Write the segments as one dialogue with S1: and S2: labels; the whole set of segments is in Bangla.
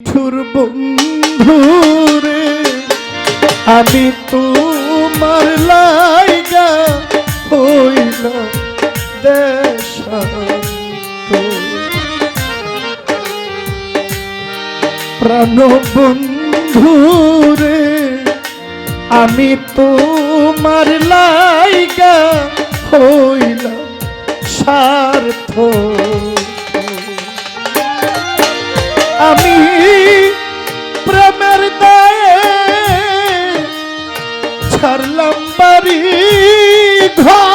S1: নিঠুর বন্ধুরে আমি তোমার লাইগা হইল দেশান্ত প্রাণ বন্ধুরে আমি তোমার লাইগা হইল স্বার্থ আমি প্রেমের দায়ে ছাড়লাম বাড়ি ঘর।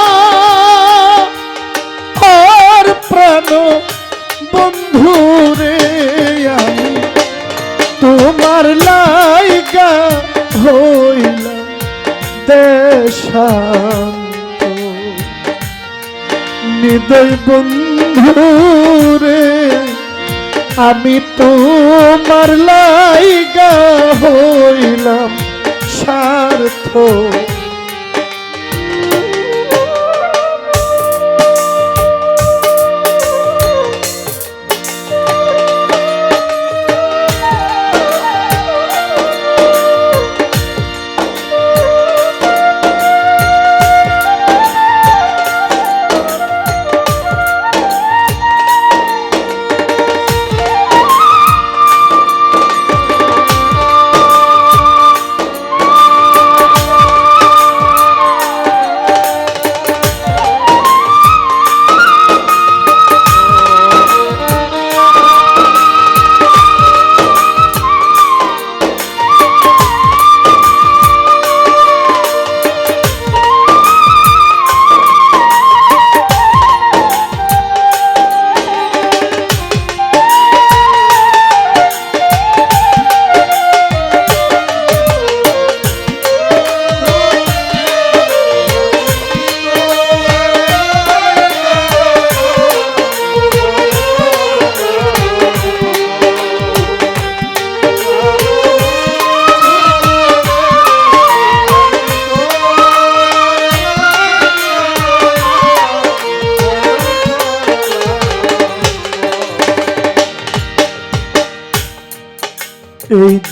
S1: প্রাণ বন্ধুরে আমি, তোমার লাইগা হইলাম দেশান্ত। নিদয় বন্ধুরে আমি তোমার লাইগা হইলাম স্বার্থ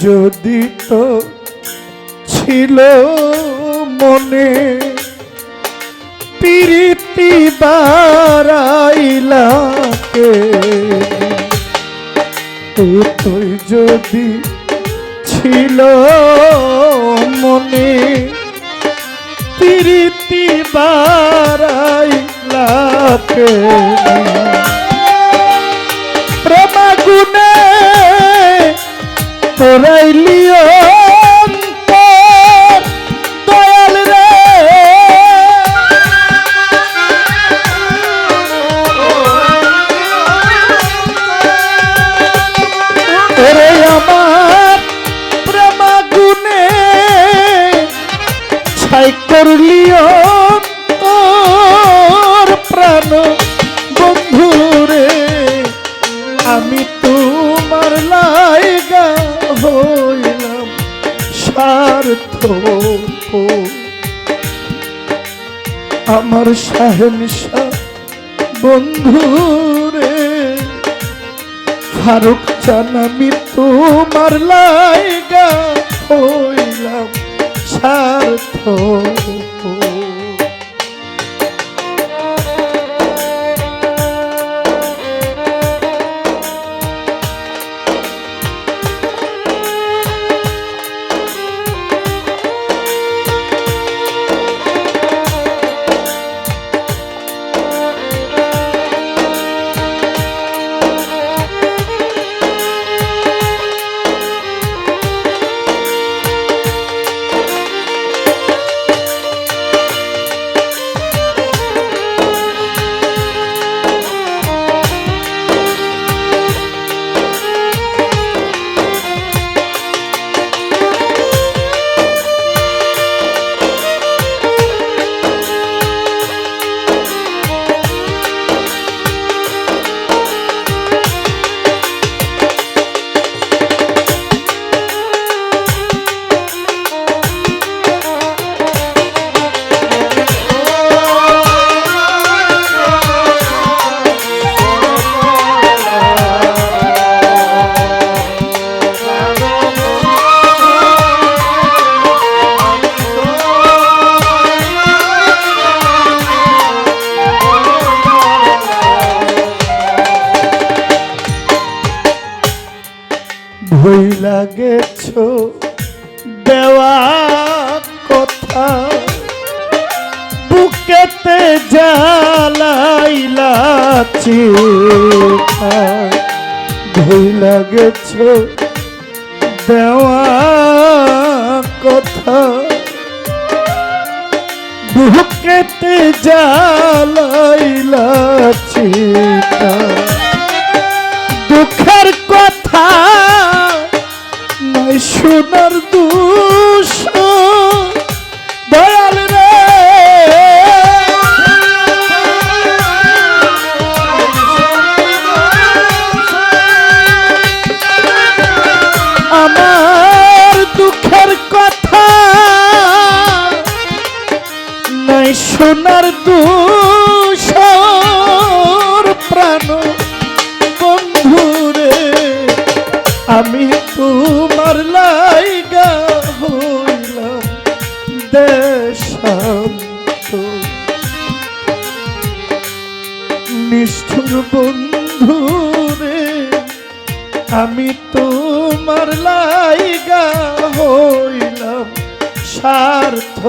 S1: যদি তো ছিল মনে প্রীতি বারাইলাকে তুই যদি ছিল মনে প্রীতি বারাইলাকে আমার শাহেনশা বন্ধুরে ফারুক চান আমি তোমার লাইগা হইলাম স্বার্থ ভই লাগেছ দেওয়া কথা। বুকেতে জ্বালাইলা চিঠা। ভই লাগেছ দেওয়া কথা। বুকেতে জ্বালাইলা স্বার্থ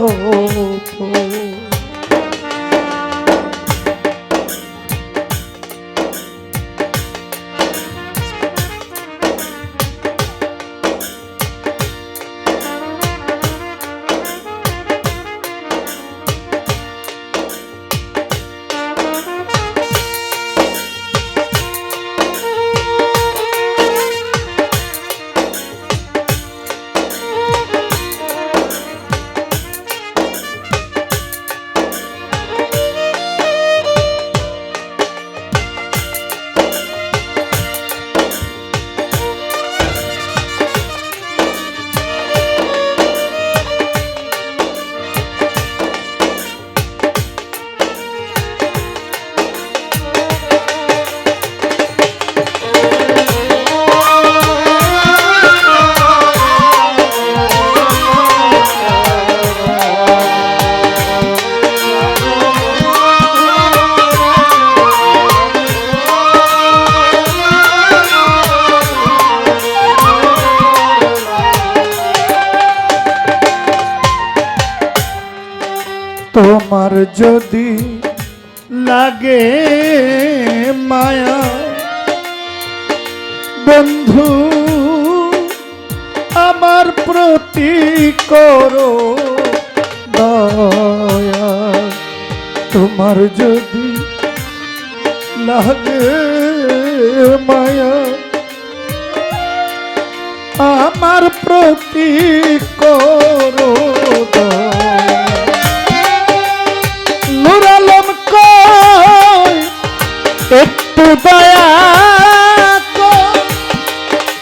S1: তোমার যদি লাগে মায়া, বন্ধু, আমার প্রতি করো দয়া। তোমার যদি লাগে মায়া, আমার প্রতি করো দয়া। একটু দয়া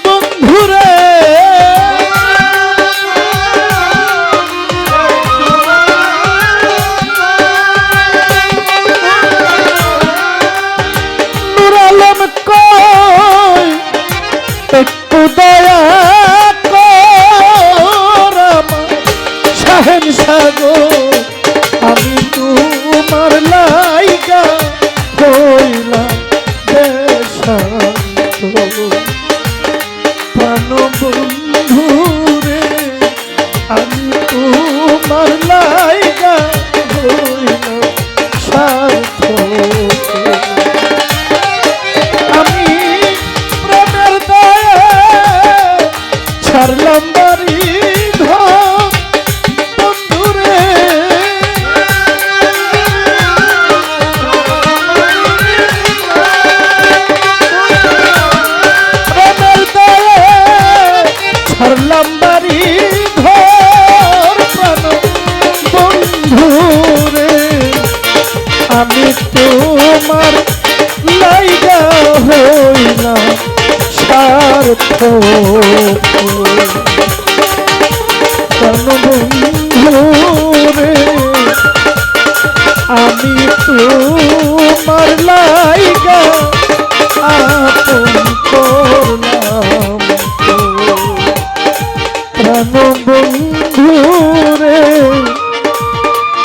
S1: বন্ধুরে। নুর আলম কয় একটু দয়া কর আমার। সাগর।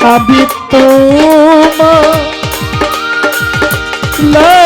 S1: আমি তোমার লা